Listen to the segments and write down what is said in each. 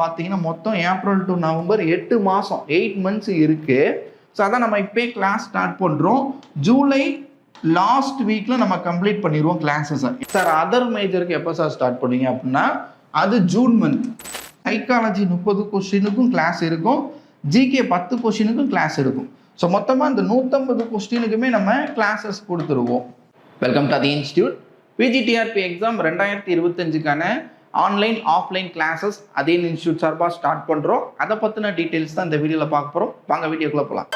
பார்த்தீங்கன்னா மொத்தம் April to November எட்டு மாதம் எயிட் மந்த்ஸ் இருக்கு. ஸோ அதான் நம்ம இப்போயே கிளாஸ் ஸ்டார்ட் பண்ணுறோம் ஜூலை லாஸ்ட் வீக்கில் நம்ம கம்ப்ளீட் பண்ணிடுவோம் கிளாஸஸை சார் அதர் மேஜருக்கு எப்போ சார் ஸ்டார்ட் பண்ணுவீங்க அப்படின்னா அது ஜூன் மந்த் சைக்காலஜி முப்பது கொஸ்டினுக்கும் கிளாஸ் இருக்கும். ஜிகே பத்து கொஸ்டினுக்கும் கிளாஸ் இருக்கும். ஸோ மொத்தமாக இந்த நூற்றம்பது கொஸ்டினுக்குமே நம்ம கிளாஸஸ் கொடுத்துருவோம். Welcome to the institute PGTRB exam ரெண்டாயிரத்தி இருபத்தஞ்சுக்கான ஆன்லைன் ஆஃப்லைன் கிளாஸஸ் அதே இன்ஸ்டியூட் சார்பாக ஸ்டார்ட் பண்ணுறோம் அதை பற்றின டீட்டெயில்ஸ் தான் இந்த வீடியோவில் பார்க்க போகிறோம் வாங்க வீடியோக்குள்ளே போகலாம்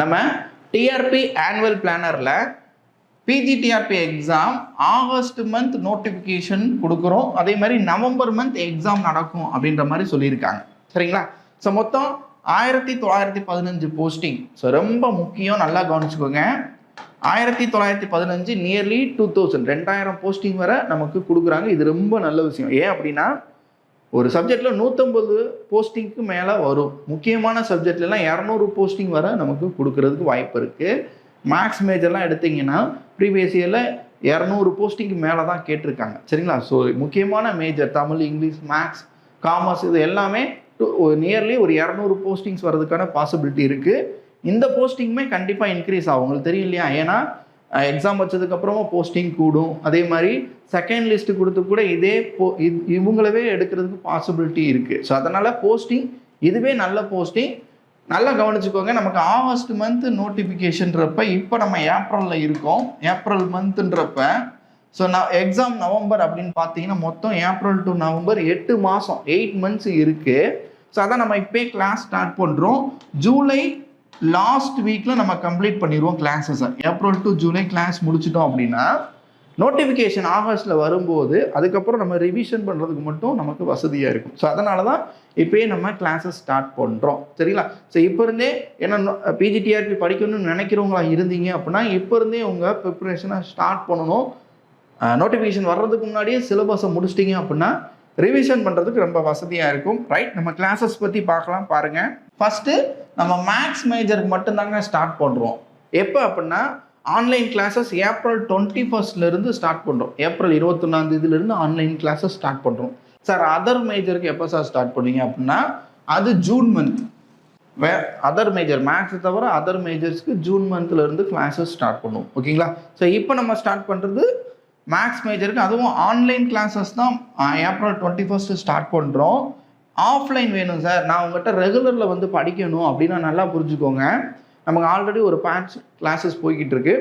நம்ம TRB annual பிளானரில் PGTRB exam August month notification கொடுக்குறோம். அதே மாதிரி நவம்பர் மந்த் எக்ஸாம் நடக்கும் அப்படின்ற மாதிரி சொல்லியிருக்காங்க. சரிங்களா? ஸோ மொத்தம் ஆயிரத்தி தொள்ளாயிரத்தி பதினஞ்சு போஸ்டிங் ஸோ ரொம்ப முக்கியம் நல்லா கவனிச்சுக்கோங்க. ஆயிரத்தி தொள்ளாயிரத்தி பதினஞ்சு நியர்லி டூ தௌசண்ட் ரெண்டாயிரம் போஸ்டிங் வரை நமக்கு கொடுக்குறாங்க. இது ரொம்ப நல்ல விஷயம். ஏன் அப்படின்னா ஒரு சப்ஜெக்டில் நூற்றம்பது போஸ்டிங்க்கு மேலே வரும். முக்கியமான சப்ஜெக்ட்லலாம் இரநூறு போஸ்டிங் வரை நமக்கு கொடுக்கறதுக்கு வாய்ப்பு இருக்குது மேக்ஸ் மேஜர்லாம் எடுத்தீங்கன்னா ப்ரீவியஸ் இயரில் இரநூறு போஸ்டிங்க்கு மேலே தான் கேட்டிருக்காங்க. சரிங்களா? ஸோ முக்கியமான major Tamil English maths commerce இது எல்லாமே நியர்லி ஒரு இரநூறு போஸ்டிங்ஸ் வர்றதுக்கான பாசிபிலிட்டி இருக்குது இந்த போஸ்டிங்குமே கண்டிப்பாக இன்க்ரீஸ் ஆகும். உங்களுக்கு தெரியும் இல்லையா? ஏன்னா எக்ஸாம் வச்சதுக்கப்புறமா போஸ்டிங் கூடும். அதே மாதிரி செகண்ட் லிஸ்ட் கொடுத்து கூட இதே போ இது இவங்களவே எடுக்கிறதுக்கு பாசிபிலிட்டி இருக்குது ஸோ அதனால் போஸ்டிங் இதுவே நல்ல போஸ்டிங் நல்லா கவனிச்சுக்கோங்க நமக்கு ஆகஸ்ட் மந்த் நோட்டிஃபிகேஷன்றப்ப இப்போ நம்ம ஏப்ரலில் இருக்கோம். ஏப்ரல் மந்த்ன்றப்ப ஸோ நான் எக்ஸாம் நவம்பர் அப்படின்னு பார்த்தீங்கன்னா மொத்தம் ஏப்ரல் டு நவம்பர் எட்டு மாதம் எயிட் மந்த்ஸ் இருக்குது ஸோ அதான் நம்ம இப்போயே கிளாஸ் ஸ்டார்ட் பண்ணுறோம் ஜூலை லாஸ்ட் வீக்கில் நம்ம கம்ப்ளீட் பண்ணிடுவோம் கிளாஸஸை ஏப்ரல் டு ஜூலை கிளாஸ் முடிச்சிட்டோம் அப்படின்னா நோட்டிஃபிகேஷன் ஆகஸ்ட்டில் வரும்போது அதுக்கப்புறம் நம்ம ரிவிஷன் பண்ணுறதுக்கு மட்டும் நமக்கு வசதியாக இருக்கும். ஸோ அதனால தான் இப்போயே நம்ம கிளாஸஸ் ஸ்டார்ட் பண்ணுறோம் சரிங்களா? ஸோ இப்போ இருந்தே என்ன பிஜிடிஆர்பி படிக்கணும்னு நினைக்கிறவங்களா இருந்தீங்க அப்படின்னா இப்போ இருந்தே உங்கள் ப்ரிப்பரேஷனை ஸ்டார்ட் பண்ணணும். நோட்டிஃபிகேஷன் வர்றதுக்கு முன்னாடியே சிலபஸை முடிச்சிட்டிங்க அப்படின்னா ரிவிஷன் பண்ணுறதுக்கு ரொம்ப வசதியாக இருக்கும். ரைட் நம்ம கிளாஸஸ் பற்றி பார்க்கலாம் பாருங்கள் ஃபஸ்ட்டு நம்ம மேக்ஸ் மேஜருக்கு மட்டும்தாங்க ஸ்டார்ட் பண்ணுறோம் எப்போ அப்படின்னா ஆன்லைன் கிளாஸஸ் ஏப்ரல் டுவெண்ட்டி ஃபர்ஸ்ட்லேருந்து ஸ்டார்ட் பண்ணுறோம் ஏப்ரல் இருபத்தொன்னாந்தேதியிலேருந்து ஆன்லைன் கிளாஸஸ் ஸ்டார்ட் பண்ணுறோம் சார் அதர் மேஜருக்கு எப்போ சார் ஸ்டார்ட் பண்ணுவீங்க அப்படின்னா அது ஜூன் மந்த் வே அதர் மேஜர் மேக்ஸை தவிர அதர் மேஜர்ஸ்க்கு ஜூன் மந்த்லேருந்து கிளாஸஸ் ஸ்டார்ட் பண்ணுவோம் ஓகேங்களா ஸோ இப்போ நம்ம ஸ்டார்ட் பண்ணுறது மேக்ஸ் மேஜருக்கு அதுவும் ஆன்லைன் கிளாஸஸ் தான் ஏப்ரல் டுவெண்ட்டி ஃபஸ்ட்டு ஸ்டார்ட் பண்ணுறோம் ஆஃப்லைன் வேணும் சார் நான் உங்கள்கிட்ட ரெகுலரில் வந்து படிக்கணும் அப்படின்னா நல்லா புரிஞ்சுக்கோங்க. நமக்கு ஆல்ரெடி ஒரு பேட்ச் கிளாஸஸ் போய்கிட்டு இருக்கு.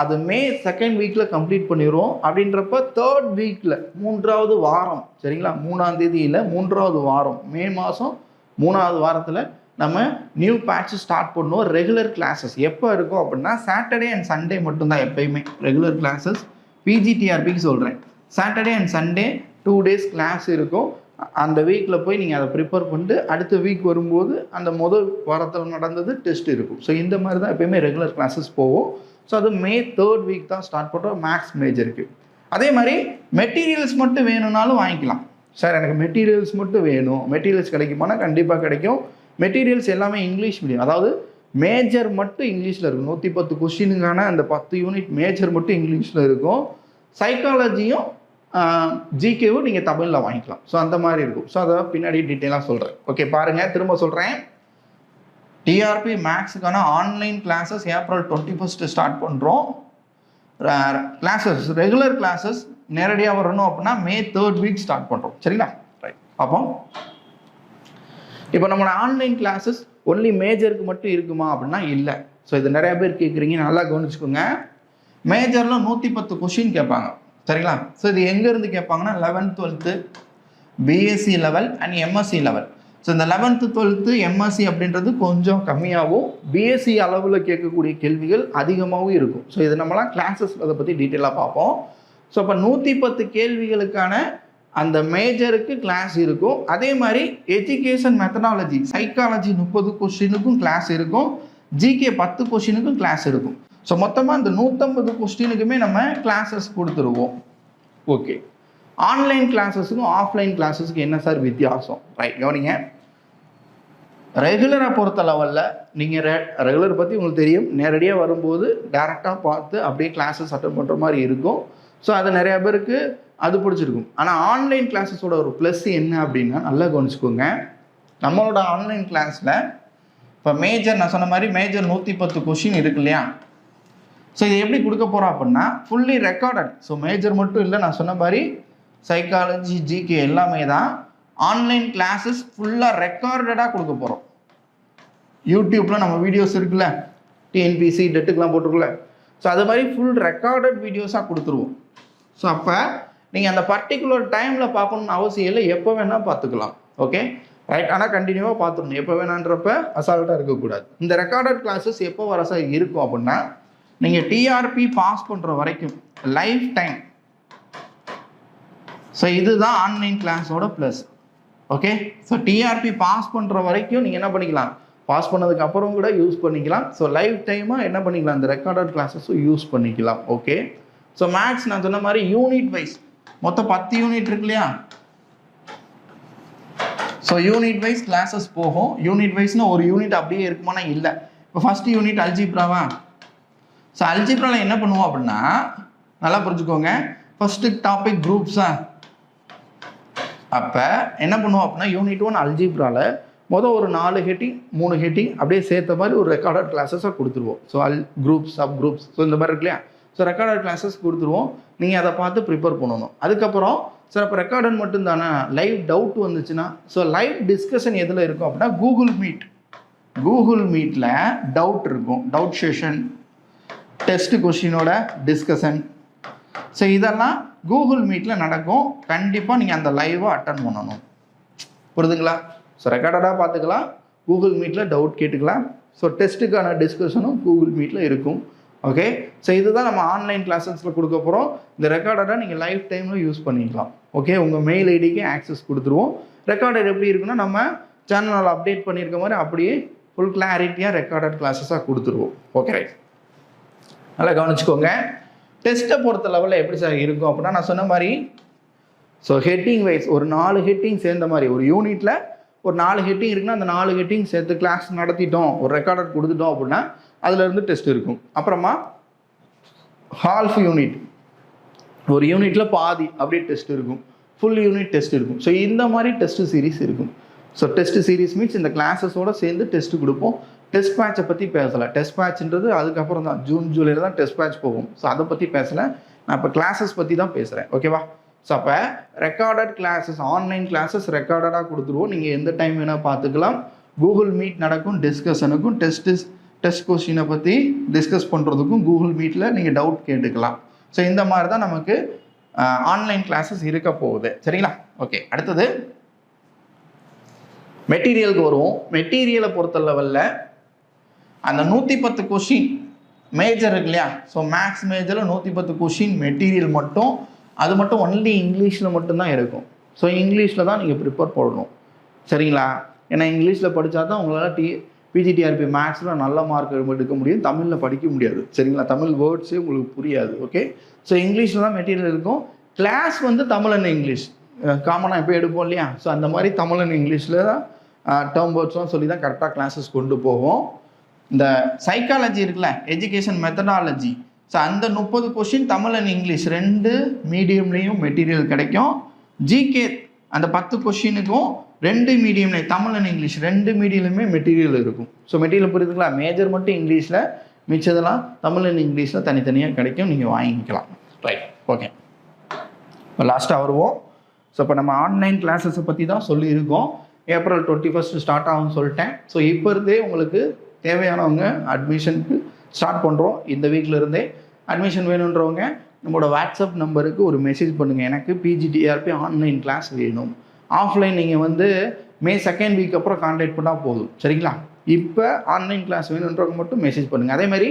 அது மே செகண்ட் வீக்கில் கம்ப்ளீட் பண்ணிடுவோம் அப்படின்றப்ப தேர்ட் வீக்கில் மூன்றாவது வாரம் சரிங்களா? மூணாம் தேதியில் மூன்றாவது வாரம் மே மாதம் மூணாவது வாரத்தில் நம்ம நியூ பேட்ச் ஸ்டார்ட் பண்ணுவோம். ரெகுலர் கிளாஸஸ் எப்போ இருக்கும் அப்படின்னா சாட்டர்டே அண்ட் சண்டே மட்டும்தான் எப்பயுமே. ரெகுலர் கிளாஸஸ் பிஜிடிஆர்பிக்கு சொல்கிறேன் Saturday and Sunday two days class இருக்கும். அந்த வீக்கில் போய் நீங்கள் அதை ப்ரிப்பேர் பண்ணிட்டு அடுத்த வீக் வரும்போது அந்த முதல் வாரத்தில் நடந்தது டெஸ்ட் இருக்கும். ஸோ இந்த மாதிரி தான் எப்பயுமே ரெகுலர் கிளாஸஸ் போவோம். ஸோ அது மே தேர்ட் வீக் தான் ஸ்டார்ட் பண்ணுறோம். மேக்ஸ் மேஜருக்கு அதே மாதிரி மெட்டீரியல்ஸ் மட்டும் வேணும்னாலும் வாங்கிக்கலாம். சார் எனக்கு மெட்டீரியல்ஸ் மட்டும் வேணும். மெட்டீரியல்ஸ் கிடைக்குமானா கண்டிப்பாக கிடைக்கும். மெட்டீரியல்ஸ் எல்லாமே இங்கிலீஷ் மீடியம் அதாவது மேஜர் மட்டும் இங்கிலீஷில் இருக்கும். நூற்றி பத்து கொஸ்டினுக்கான அந்த பத்து யூனிட் மேஜர் மட்டும் இங்கிலீஷில் இருக்கும். சைக்காலஜியும் ஜிகேவும் நீங்கள் தமிழில் வாங்கிக்கலாம். ஸோ அந்த மாதிரி இருக்கும். ஸோ அதை பின்னாடி டீட்டெயிலாக சொல்கிறேன் ஓகே பாருங்கள் திரும்ப சொல்கிறேன் TRB மேக்ஸுக்கான online classes April twenty first start பண்ணுறோம் கிளாஸஸ் ரெகுலர் கிளாஸஸ் நேரடியாக வரணும் அப்படின்னா மே தேர்ட் வீக் ஸ்டார்ட் பண்ணுறோம் சரிங்களா? ரைட் அப்போ இப்போ நம்மளோட ஆன்லைன் கிளாஸஸ் ஒன்லி மேஜருக்கு மட்டும் இருக்குமா அப்படின்னா இல்லை. ஸோ இது நிறைய பேர் கேட்குறீங்க நல்லா கவனிச்சுக்கோங்க. மேஜரில் நூற்றி பத்து கொஷின் கேட்பாங்க. சரிங்களா? ஸோ இது எங்கேருந்து கேட்பாங்கன்னா eleventh twelfth BSc level and MSc level so இந்த லெவன்த்து டுவெல்த்து எம்எஸ்சி அப்படின்றது கொஞ்சம் கம்மியாகவும் பிஎஸ்சி அளவில் கேட்கக்கூடிய கேள்விகள் அதிகமாகவும் இருக்கும். ஸோ இது நம்மலாம் கிளாஸஸ் அதை பற்றி டீட்டெயிலாக பார்ப்போம். ஸோ அப்போ நூற்றி பத்து கேள்விகளுக்கான அந்த மேஜருக்கு கிளாஸ் இருக்கும். அதே மாதிரி எஜுகேஷன் மெத்தடாலஜி சைக்காலஜி முப்பது கொஸ்டினுக்கும் கிளாஸ் இருக்கும். ஜிகே பத்து கொஸ்டினுக்கும் கிளாஸ் இருக்கும். ஸோ மொத்தமாக இந்த நூற்றம்பது கொஸ்டினுக்குமே நம்ம கிளாஸஸ் கொடுத்துருவோம். ஓகே ஆன்லைன் கிளாஸஸுக்கும் ஆஃப்லைன் கிளாஸஸுக்கும் என்ன சார் வித்தியாசம்? ரைட் கவனிங்க. ரெகுலரை பொறுத்த லெவலில் நீங்கள் ரெ ரெகுலர் பற்றி உங்களுக்கு தெரியும். நேரடியாக வரும்போது டேரெக்டாக பார்த்து அப்படியே கிளாஸஸ் அட்டன் பண்ணுற மாதிரி இருக்கும். ஸோ அது நிறையா பேருக்கு அது பிடிச்சிருக்கும். ஆனால் ஆன்லைன் கிளாஸஸோட ஒரு ப்ளஸ் என்ன அப்படின்னா நல்லா கவனிச்சுக்கோங்க. நம்மளோட ஆன்லைன் கிளாஸில் இப்போ மேஜர் நான் சொன்ன மாதிரி மேஜர் நூற்றி பத்து கொஷின் இருக்கு இல்லையா? ஸோ இது எப்படி கொடுக்க போகிறோம் அப்படின்னா ஃபுல்லி ரெக்கார்டட் ஸோ மேஜர் மட்டும் இல்லை நான் சொன்ன மாதிரி சைக்காலஜி ஜிகே எல்லாமே தான் ஆன்லைன் கிளாஸஸ் ஃபுல்லாக ரெக்கார்டடாக கொடுக்க போகிறோம் யூடியூப்பில் நம்ம வீடியோஸ் இருக்குல்ல டிஎன்பிசி டெட்டுக்கெலாம் போட்டிருக்குல்ல. ஸோ அது மாதிரி ஃபுல் ரெக்கார்டட் வீடியோஸாக கொடுத்துருவோம். ஸோ அப்போ நீங்கள் அந்த பர்டிகுலர் டைமில் பார்க்கணும்னு அவசியம் இல்லை. எப்போ வேணால் பார்த்துக்கலாம். ஓகே ரைட் ஆனால் கண்டினியூவாக பார்த்துடணும். எப்போ வேணான்றப்ப அசால்ட்டாக இருக்கக்கூடாது. இந்த ரெக்கார்டட் கிளாஸஸ் எப்போ வரசாக இருக்கும் அப்படின்னா நீங்கள் டிஆர்பி பாஸ் பண்ணுற வரைக்கும் லைஃப் டைம் ஸோ இதுதான் ஆன்லைன் கிளாஸோட plus okay so TRB pass பண்ணுற வரைக்கும் நீங்கள் என்ன பண்ணிக்கலாம்? பாஸ் பண்ணதுக்கு அப்புறம் கூட யூஸ் பண்ணிக்கலாம். ஸோ லைஃப் டைமாக என்ன பண்ணிக்கலாம்? இந்த ரெக்கார்டட் கிளாஸஸும் யூஸ் பண்ணிக்கலாம். ஓகே ஸோ மேக்ஸ் நான் சொன்ன மாதிரி யூனிட் வைஸ் மொத்தம் பத்து யூனிட் இருக்கு இல்லையா? ஸோ யூனிட் வைஸ் கிளாஸஸ் போகும். யூனிட் வைஸ்னு ஒரு யூனிட் அப்படியே இருக்குமானா இல்லை. இப்போ ஃபர்ஸ்ட் யூனிட் அல்ஜிப்ராவா ஸோ அல்ஜிப்ராவில் என்ன பண்ணுவோம் அப்படின்னா நல்லா புரிஞ்சுக்கோங்க. ஃபஸ்ட்டு டாபிக் குரூப்ஸா அப்போ என்ன பண்ணுவோம் அப்படின்னா யூனிட் ஒன் அல்ஜிப்ராவில் மொதல் ஒரு நாலு ஹெட்டிங் மூணு ஹெட்டிங் அப்படியே சேர்த்த மாதிரி ஒரு ரெக்கார்டட் கிளாஸஸாக கொடுத்துருவோம். ஸோ அல் குரூப்ஸ் சப் குரூப்ஸ் ஸோ இந்த மாதிரி இருக்கு இல்லையா? ஸோ ரெக்கார்டட் கிளாஸஸ் கொடுத்துருவோம். நீங்கள் அதை பார்த்து ப்ரிப்பேர் பண்ணணும். அதுக்கப்புறம் சார் இப்போ ரெக்கார்டன் மட்டும்தானே லைவ் டவுட் வந்துச்சுன்னா ஸோ லைவ் டிஸ்கஷன் எதில் இருக்கும் அப்படின்னா கூகுள் மீட் கூகுள் மீட்டில் டவுட் இருக்கும். டவுட் செஷன் டெஸ்ட் கொஷினோட டிஸ்கஷன் ஸோ இதெல்லாம் கூகுள் மீட்டில் நடக்கும். கண்டிப்பாக நீங்கள் அந்த லைவை அட்டன் பண்ணணும். புரிதுங்களா? ஸோ ரெக்கார்டடாக பார்த்துக்கலாம். கூகுள் மீட்டில் டவுட் கேட்டுக்கலாம். ஸோ டெஸ்ட்டுக்கான டிஸ்கஷனும் கூகுள் மீட்டில் இருக்கும். ஓகே ஸோ இதுதான் நம்ம ஆன்லைன் கிளாஸஸில் கொடுக்க போகிறோம் இந்த ரெக்கார்டடாக நீங்கள் லைஃப் டைமில் யூஸ் பண்ணிக்கலாம். ஓகே உங்கள் மெயில் ஐடிக்கு ஆக்சஸ் கொடுத்துருவோம். ரெக்கார்டட் எப்படி இருக்குன்னா நம்ம சேனலில் அப்டேட் பண்ணியிருக்க மாதிரி அப்படியே ஃபுல் கிளாரிட்டியாக ரெக்கார்டட் கிளாஸஸாக கொடுத்துருவோம். ஓகே ரைட் நல்லா கவனிச்சுக்கோங்க. டெஸ்ட்டை பொறுத்த லெவலில் எப்படி சார் இருக்கும் அப்படின்னா நான் சொன்ன மாதிரி ஸோ ஹெட்டிங் வைஸ் ஒரு நாலு ஹெட்டிங் சேர்ந்த மாதிரி ஒரு யூனிட்டில் ஒரு நாலு ஹெட்டிங் இருக்குன்னா அந்த நாலு ஹெட்டிங் சேர்த்து கிளாஸ் நடத்திட்டோம் ஒரு ரெக்கார்டர் கொடுத்துட்டோம் அப்படின்னா அதுலேருந்து டெஸ்ட் இருக்கும். அப்புறமா ஹால்ஃப் யூனிட் ஒரு யூனிட்டில் பாதி அப்படியே டெஸ்ட் இருக்கும். ஃபுல் யூனிட் டெஸ்ட் இருக்கும். ஸோ இந்த மாதிரி டெஸ்ட் சீரிஸ் இருக்கும். ஸோ டெஸ்ட் சீரிஸ் மீன்ஸ் இந்த கிளாஸஸோடு சேர்ந்து டெஸ்ட் கொடுப்போம். டெஸ்ட் மேட்சை பற்றி பேசலை. டெஸ்ட் மேட்ச்ன்றது அதுக்கப்புறம் தான் ஜூன் ஜூலையில் தான் டெஸ்ட் மேட்ச் போகும். ஸோ அதை பற்றி பேசலை. நான் இப்போ கிளாஸஸ் பற்றி தான் பேசுகிறேன் ஓகேவா ஸோ அப்போ ரெக்கார்டட் கிளாஸஸ் ஆன்லைன் கிளாஸஸ் ரெக்கார்டடாக கொடுத்துருவோம். நீங்கள் எந்த டைம் வேணால் பார்த்துக்கலாம். கூகுள் மீட் நடக்கும் டிஸ்கஷனுக்கும் டெஸ்ட் டெஸ்ட் கொஸ்டினை பற்றி டிஸ்கஸ் பண்ணுறதுக்கும் கூகுள் மீட்டில் நீங்கள் டவுட் கேட்டுக்கலாம். ஸோ இந்த மாதிரி தான் நமக்கு ஆன்லைன் கிளாஸஸ் இருக்க போகுது. சரிங்களா? ஓகே அடுத்தது. மெட்டீரியலுக்கு வருவோம். மெட்டீரியலை பொறுத்த லெவலில் அந்த நூற்றி பத்து கொஷின் மேஜர் இருக்கு இல்லையா? ஸோ மேக்ஸ் மேஜரில் நூற்றி பத்து கொஷின் மெட்டீரியல் மட்டும் அது மட்டும் ஒன்லி இங்கிலீஷில் மட்டும்தான் இருக்கும் ஸோ இங்கிலீஷில் தான் நீங்கள் ப்ரிப்பேர் பண்ணணும் சரிங்களா? ஏன்னா இங்கிலீஷில் படித்தா தான் உங்களால் டி பிஜிடிஆர்பி மேக்ஸில் நல்ல மார்க் எடுக்க முடியும். தமிழில் படிக்க முடியாது. சரிங்களா? தமிழ் வேர்ட்ஸே உங்களுக்கு புரியாது. ஓகே ஸோ இங்கிலீஷில் தான் மெட்டீரியல் இருக்கும். கிளாஸ் வந்து தமிழ் அண்ட் இங்கிலீஷ் காமனாக எப்போ எடுப்போம் இல்லையா? ஸோ அந்த மாதிரி தமிழ் அண்ட் இங்கிலீஷில் தான் டேர்ம் வேர்ட்ஸ்லாம் சொல்லி தான் கரெக்டாக கிளாஸஸ் கொண்டு போவோம். இந்த சைக்காலஜி இருக்குல்ல? எஜுகேஷன் மெத்தடாலஜி ஸோ அந்த முப்பது கொஷின் தமிழ் அண்ட் இங்கிலீஷ் ரெண்டு மீடியம்லேயும் மெட்டீரியல் கிடைக்கும். ஜிகே அந்த பத்து கொஷினுக்கும் ரெண்டு மீடியம்லேயும் தமிழ் அண்ட் இங்கிலீஷ் ரெண்டு மீடியம்லையுமே மெட்டீரியல் இருக்கும். ஸோ மெட்டீரியல் புரியுதுங்களா? மேஜர் மட்டும் இங்கிலீஷில் மிச்சதெல்லாம் தமிழ் அண்ட் இங்கிலீஷில் தனித்தனியாக கிடைக்கும். நீங்கள் வாங்கிக்கலாம். ரைட் ஓகே இப்போ லாஸ்ட்டாக வருவோம். ஸோ இப்போ நம்ம ஆன்லைன் கிளாஸஸை பற்றி தான் சொல்லியிருக்கோம். ஏப்ரல் டுவெண்ட்டி ஃபஸ்ட் ஸ்டார்ட் ஆகும்னு சொல்லிட்டேன். ஸோ இப்போ இருந்தே உங்களுக்கு தேவையானவங்க அட்மிஷனுக்கு ஸ்டார்ட் பண்ணுறோம் இந்த வீக்கில் இருந்தே அட்மிஷன் வேணுன்றவங்க நம்மளோட வாட்ஸ்அப் நம்பருக்கு ஒரு மெசேஜ் பண்ணுங்கள் எனக்கு பிஜிடிஆர்பி ஆன்லைன் கிளாஸ் வேணும். ஆஃப்லைன் நீங்கள் வந்து மே செகண்ட் வீக் அப்புறம் கான்டாக்ட் பண்ணால் போதும். சரிங்களா? இப்போ ஆன்லைன் கிளாஸ் வேணுன்றவங்க மட்டும் மெசேஜ் பண்ணுங்கள் அதேமாதிரி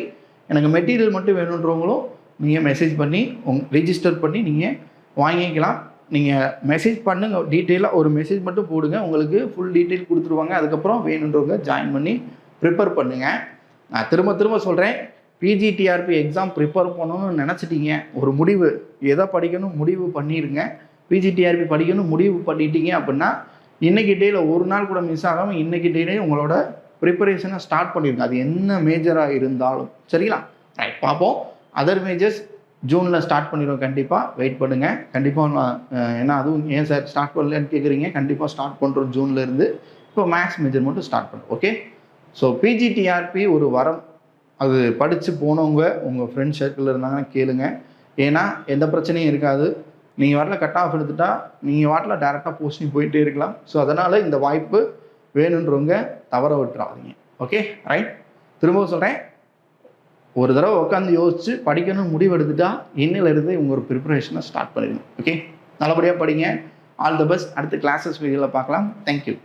எனக்கு மெட்டீரியல் மட்டும் வேணுன்றவங்களும் நீங்கள் மெசேஜ் பண்ணி உங் ரிஜிஸ்டர் பண்ணி நீங்கள் வாங்கிக்கலாம். நீங்கள் மெசேஜ் பண்ணுங்கள் டீட்டெயிலாக ஒரு மெசேஜ் மட்டும் போடுங்க. உங்களுக்கு ஃபுல் டீட்டெயில் கொடுத்துருவாங்க. அதுக்கப்புறம் வேணுன்றவங்க ஜாயின் பண்ணி ப்ரிப்பேர் பண்ணுங்கள் நான் திரும்ப திரும்ப சொல்கிறேன் பிஜிடிஆர்பி எக்ஸாம் ப்ரிப்பேர் பண்ணணும்னு நினச்சிட்டீங்க. ஒரு முடிவு எதை படிக்கணும் முடிவு பண்ணிடுங்க. பிஜிடிஆர்பி படிக்கணும் முடிவு பண்ணிட்டீங்க அப்படின்னா இன்னைக்கு டேயில் ஒரு நாள் கூட மிஸ் ஆகாமல் இன்னைக்கு டேலே உங்களோட ப்ரிப்பரேஷனை ஸ்டார்ட் பண்ணிடுங்க. அது என்ன மேஜராக இருந்தாலும். சரிங்களா? ரைட் பார்ப்போம். அதர் மேஜர்ஸ் ஜூனில் ஸ்டார்ட் பண்ணிடுவோம் கண்டிப்பாக வெயிட் பண்ணுங்கள் கண்டிப்பாக ஏன்னா அதுவும் ஏன் சார் ஸ்டார்ட் பண்ணலன்னு கேட்குறீங்க கண்டிப்பாக ஸ்டார்ட் பண்ணுறோம் ஜூன்லேருந்து இப்போ மேக்ஸ் மேஜர் மட்டும் ஸ்டார்ட் பண்ணுறோம் ஓகே ஸோ பிஜிடிஆர்பி ஒரு வரம். அது படித்து போனவங்க உங்கள் ஃப்ரெண்ட் சர்க்கிளில் இருந்தாங்கன்னா கேளுங்க. ஏன்னா எந்த பிரச்சனையும் இருக்காது. நீங்கள் வாட்டில் கட் ஆஃப் எடுத்துட்டா நீங்கள் வாட்டில் டேரெக்டாக போஸ்டிங் போயிட்டே இருக்கலாம். ஸோ அதனால் இந்த வாய்ப்பு வேணுன்றவங்க தவற விட்டுறாதீங்க. ஓகே ரைட் திரும்பவும் சொல்கிறேன் ஒரு தடவை உட்காந்து யோசிச்சு படிக்கணும்னு முடிவு எடுத்துட்டா இன்னிலிருந்து உங்கள் ஒரு ப்ரிப்பரேஷனை ஸ்டார்ட் பண்ணிடுங்க. ஓகே நல்லபடியாக படிங்க. ஆல் த பெஸ்ட் அடுத்த கிளாஸஸ் வீடியோவில் பார்க்கலாம். Thank you